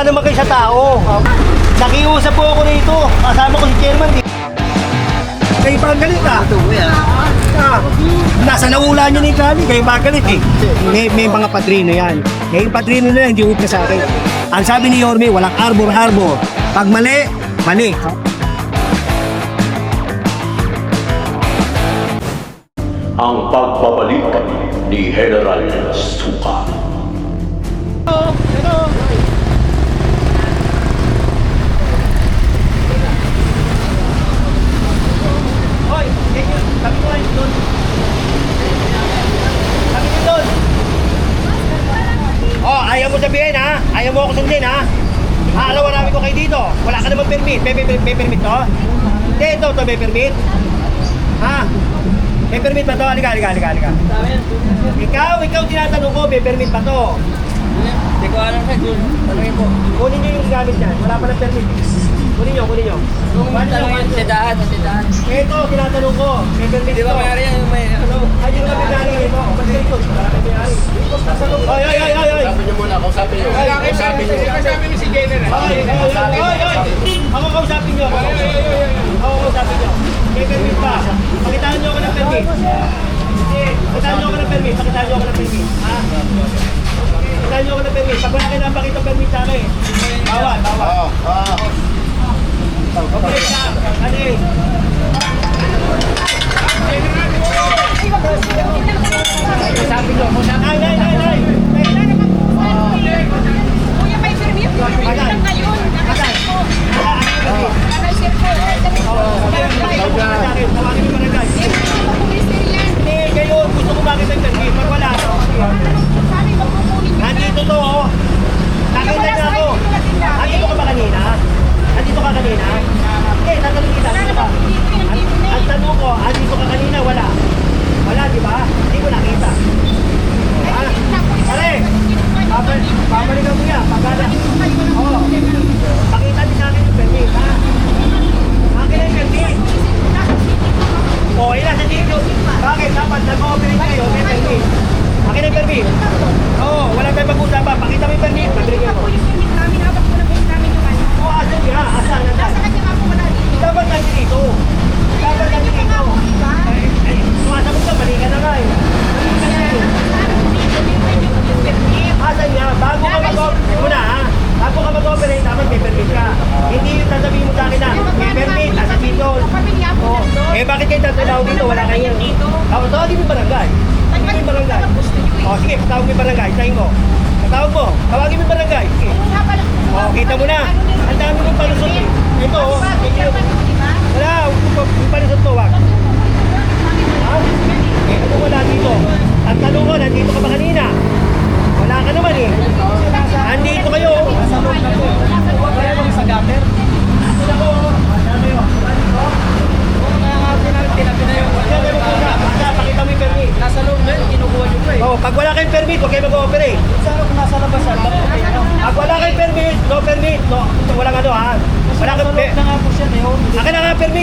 Maawa naman kayo sa tao. Nakiusap po ako rito. Kasama ko si chairman. Di. Kayo pa ang galit ah. Ah, nasa naula niya ni Kali, kayo ba galit eh. May, may mga padrino yan. May padrino na yan, hindi upna sa akin. Ang sabi ni Yorme, walang arbor-arbor. Pag mali, mali. ang pagbabalik ni General Suka. Hoy, thank you. Sabi ko kayo doon. Sabi ko doon. Oh, ayaw mo sabihin ha? Ayaw mo ako sundin ha? Aalaw-arawin ko kayo dito. Wala ka naman permit. May, may, may permit to? Hindi, ito, ito may permit. Ha? May permit ba to? Halika, halika, halika, halika. Ikaw, ikaw tinatanong ko, may permit ba to? Hindi ko alam sa Jun. Tanungin po. Kunin nyo yung gamit niyan. Wala pa ng permit. Kunin nyo, kunin nyo. Kung tanungin, kunin nyo. sidahan, sidahan. Ito, tinatanong ko. May permit Di ba to. mayari yan may ano? Ay, yung kami nari ito. Ba't dito? Wala kami nari. Ay, ay, ay, ay, ay. Kausapin niyo muna, kausapin niyo. Kausapin niyo. Ay, ay, ay, ay. Ako kausapin niyo. Ako kausapin niyo. May permit pa. Pakitaan niyo ako ng permit. Pakitaan niyo ako ng permit. Pakitaan niyo ako ng permit. Ha? Pakitaan niyo ako ng permit. Pag wala kayo napakita permit sa akin. Bawal, bawal. Oo, oo. Okay na. Ano eh?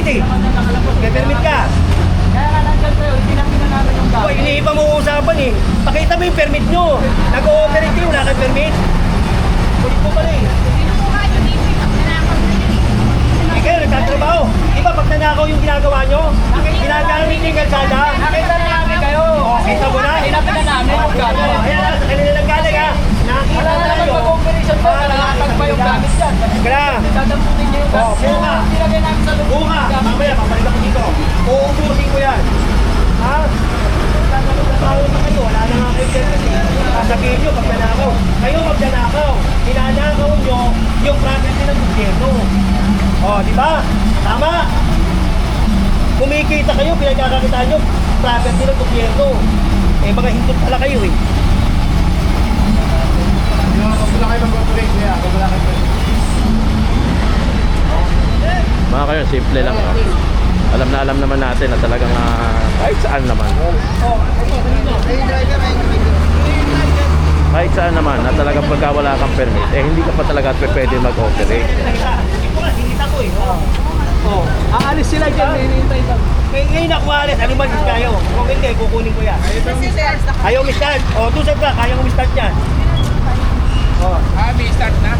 Eh. May permit ka. Kaya nga nandyan kayo, tinapin na namin yung O, gamit. iniiba mo usapan eh. Pakita mo yung permit nyo. Nag-ooperate kayo, wala kayong permit. Kulit mo pala eh. Kayo nagtatrabaho. Di ba pag nanakaw yung ginagawa nyo? Ginagamit yung kalsada. Nakita na namin kayo. Oh, kita mo na. Tinapin na namin yung. Oh, Ayan na, sa kanila lang galing ha. Nakita Wala na na naman mag-operation pa, nalakag pa yung gamit dyan. Kaya, Dadamputin niyo yung Oh, gamit. bunga. Nilagay namin sa loob. Bunga, mamaya, babalik ako dito. Uubusin ko yan. Ha? Tatrabaho na kayo, wala na nga kayo dyan kasi. Sasabihin nyo, magnanakaw. Kayo magnanakaw. Ninanakaw nyo yung property ng gobyerno. O, oh, di ba? Tama. Kumikita kayo, pinagkakakitaan nyo, property ng gobyerno. Eh, mga hindot pala kayo eh. Mga kayo, simple lang. ah. Alam na alam naman natin na talagang ah, kahit saan naman. Kahit saan naman na talagang pagka wala kang permit, eh hindi ka pa talaga pwede mag-operate. Hindi ko nga, ko eh. Oh. Oh. Aalis sila dyan, hinihintay lang. Kaya ngayon ako alis, ano man kayo? Kung hindi, kukunin ko yan. Ayaw mi start. O, tusad ka, kaya mo mi start yan. O, Ah, may start na.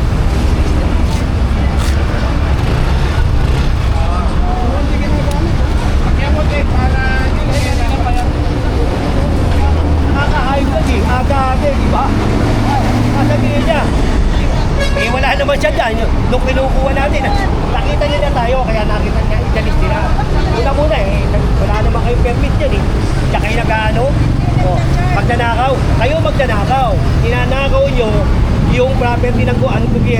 naman siya dyan. Nung kinukuha natin, nakita nila tayo, kaya nakita niya, italis nila. Una muna eh, wala naman kayong permit dyan eh. Tsaka kayo nag-ano, oh, magnanakaw. Kayo magnanakaw. Ninanakaw nyo yung property ng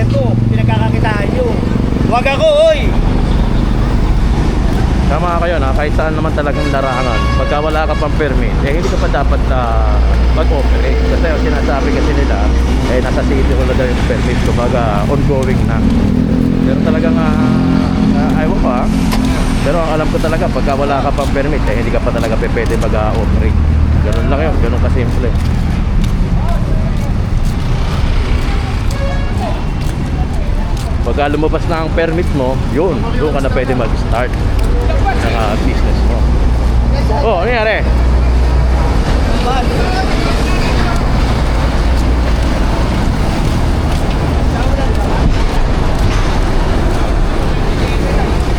gobyerno. Pinagkakakitaan nyo. Huwag ako, oy! Tama kayo na kahit saan naman talagang larangan. Pagka wala ka pang permit, eh hindi ka pa dapat uh, mag-operate. Kasi yung sinasabi kasi nila, eh nasa city ko na daw yung permit. Kumbaga ongoing na. Pero talagang, uh, ayaw ko ah. Pero ang alam ko talaga, pagka wala ka pang permit, eh hindi ka pa talaga pwede mag-operate. Ganun lang yun, ganun kasimple. Pagka lumabas na ang permit mo, yun, doon ka na pwede mag-start ng ah, business mo. Oh, ano nangyari?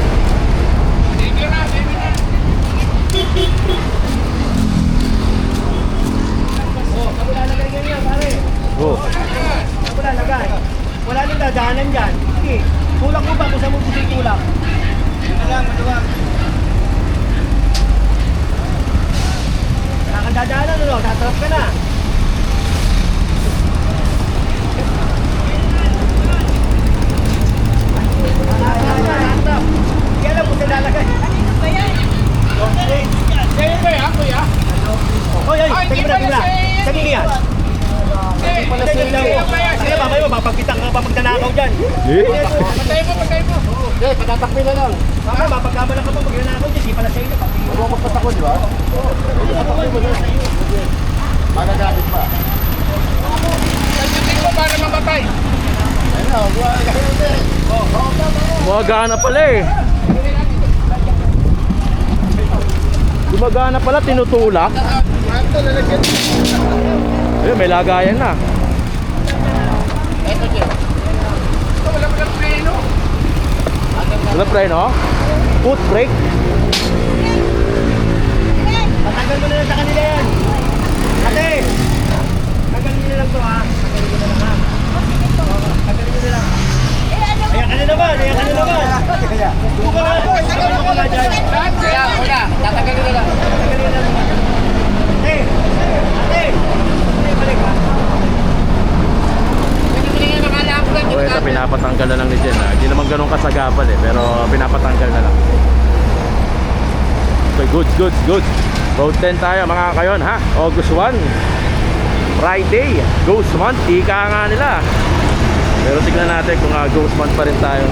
Thank you na, thank you na. Oh, saan mo lalagay ganyan, pare? Oh, Saan mo lalagay? Wala nang dadaanan dyan. Sige, tulak mo ba kung saan mo gusto itulak? Ito lang, maluwag. Wala kang dadaanan, ano? Tatrap ka na. Tatrap. Hindi alam kung saan lalagay. Kaya ba yan, kuya? Hoy, hoy, Ay, teka di muna, pala teka muna. si- Kanina yan. Eh, Pala sa ilaw. kaya ba yan? Sige, mamaya mo, mapagpitan ka pa magnanakaw dyan. eh? Patay mo, patay mo. Eh, patatakpi na lang. Mamaya, mapagkamalan ka pa magnanakaw dyan. Di pala sa ilaw. Huwag mo patakot, di ba? Magagamit pa. Sagutin mo para mamatay. Gumagana pala eh. Gumagana pala, tinutulak. Eh, may lagayan na. Ito, wala mo lang preno. Wala pre, no? Foot brake. Patagal mo na lang sa kanila yan. Ate! Tagalin na lang to ha. Tagalin na lang ha. Tagalin na lang. Ayan ka na naman, ayan ka na naman. Tuko ka. Tagalin mo ka nga dyan. Sila. Wala, tatagalin na lang. Na lang. Ate! Ate! Ate, balik ha. Na ito, pinapatanggal na lang ni Jen. Hindi naman ganun kasagapal eh, pero pinapatanggal na goods, goods, goods. Road 10 tayo mga kayon ha. August 1. Friday. Ghost month. Ika nga nila. Pero tignan natin kung uh, ghost month pa rin tayo.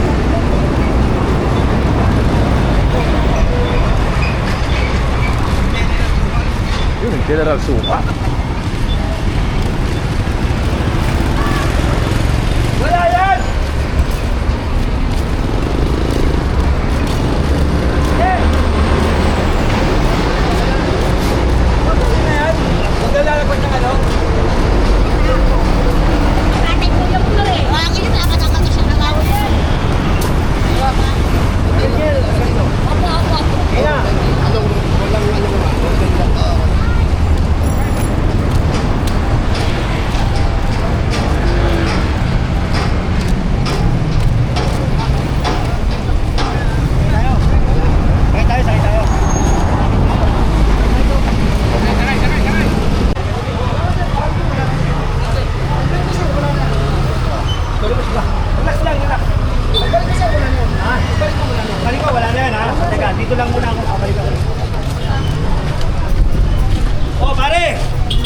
Yun, General Suka. Wala yan! Maglalalapat ng ano? Ate ko yung tuloy eh. Wangin na dapat ang kato siya nakaw. Ganyan, ganito. Opo, opo, opo. Kaya, tayo. Sakay tayo, sakay tayo. Sakay, sakay, sakay. Relax lang, relax. Ha? Balik ko, wala na yan ha. Teka, dito lang muna ako. Babalik ako. Oh, pare!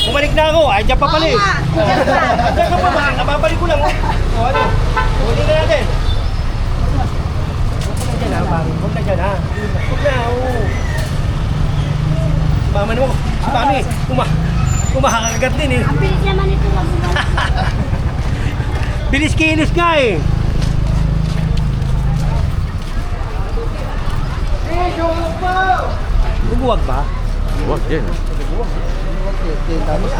Bumalik na ako. Ay, dyan pa pala eh. Oh. Dyan ka pa ba? Nababalik ko lang. Oh, oh ano? Huli na natin. Huwag na dyan ha, pare. Huwag na dyan ha. Huwag na, oo. Si mama mo. Si mami. Kuma kumakagat din eh. Ang bilis naman ito. Bilis kilos nga eh. Duguwag ba? Duguwag din. Duguwag. Tapos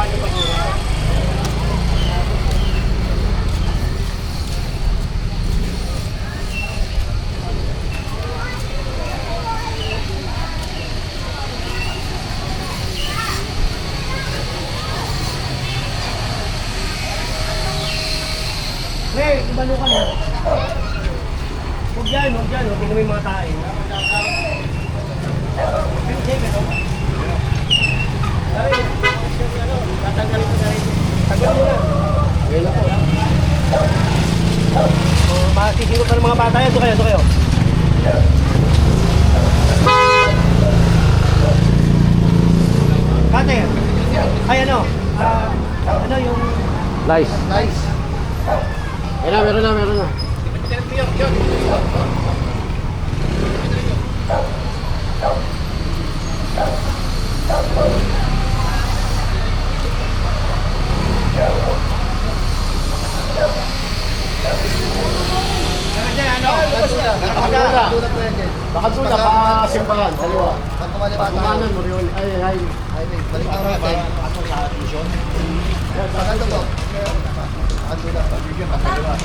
Thank you. Dyan, huwag dyan. Huwag mo yung mga tayo. Sige, ano? Ay, ano, tatanggalin ko na rin. Tanggalin mo na. Ngayon na po. Oh, Masisingko pa ng mga bata yan. Ito kayo, ito kayo. Kate, ay ano, ah, ano yung Lice. Meron na, meron na, meron na. Baka doon na, baka simbahan, dalawa. Pagkumanan mo rin, ay, ay, ay. Balik na natin. Ako sa tuition. Ito to. Ano na, bigyan ka, dalawa.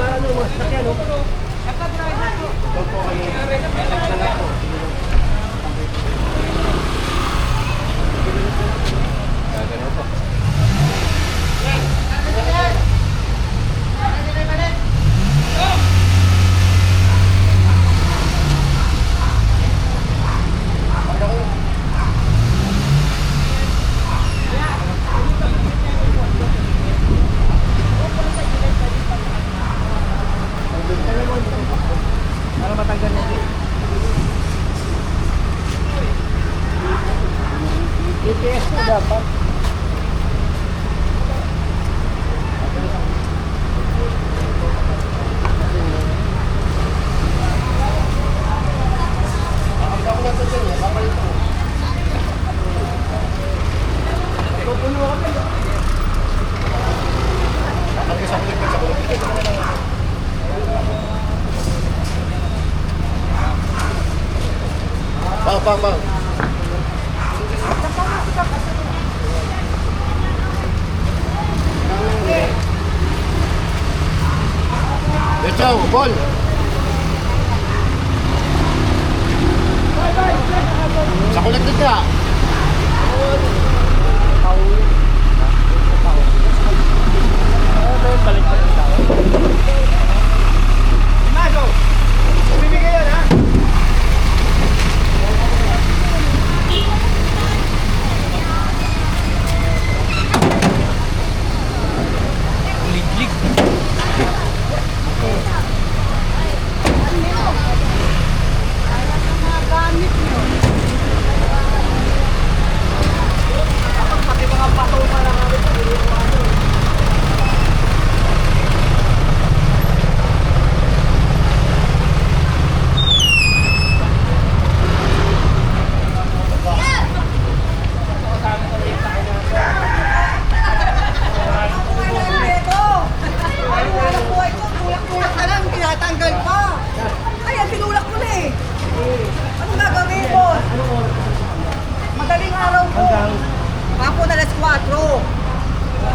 Marami mga sasakyan, no? Para dapat. Bang, bang, bang. Go, ball. Sa collected ka. Maso! Bibigay yun, ha? tinatanggal pa. Ay, ang tinulak mo na eh. Ano gagawin mo? Madaling araw po. Hanggang Hapon alas 4.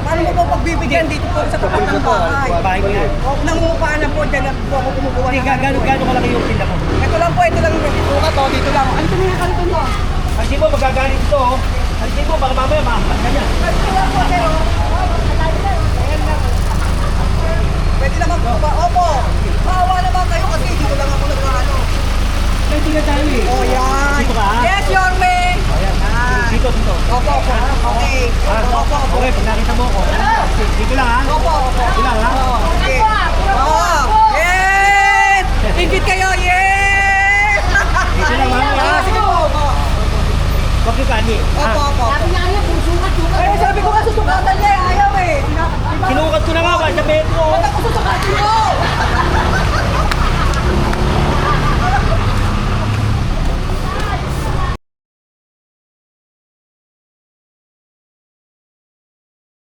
Paano mo po pagbibigyan dito po sa tapat ng bahay? bahay ko yan. O, nangungupahan na po, dyan po ako kumukuha Hindi, gano'n gano'n kalaki yung tinda mo. Ito lang po, ito lang yung ka to, dito lang. Ano ito na kalito mo? Ang mo, magagalit ito, oh. Ang mo, baka mamaya maaklat ka niya. Ito lang po, pero. Pwede naman po ba? Opo. Maawa naman kayo kasi dito lang ako nag-ano. Pwede ka tayo eh. Oh, yan. Dito ka, ha? Yes, Yorme. Ayan. Yan. Dito, dito. Opo, opo. Okay. Ah, Opo, opo, opo. okay, pag nakita mo ako. Dito lang, ha? metro! Ba't ako susukatin mo?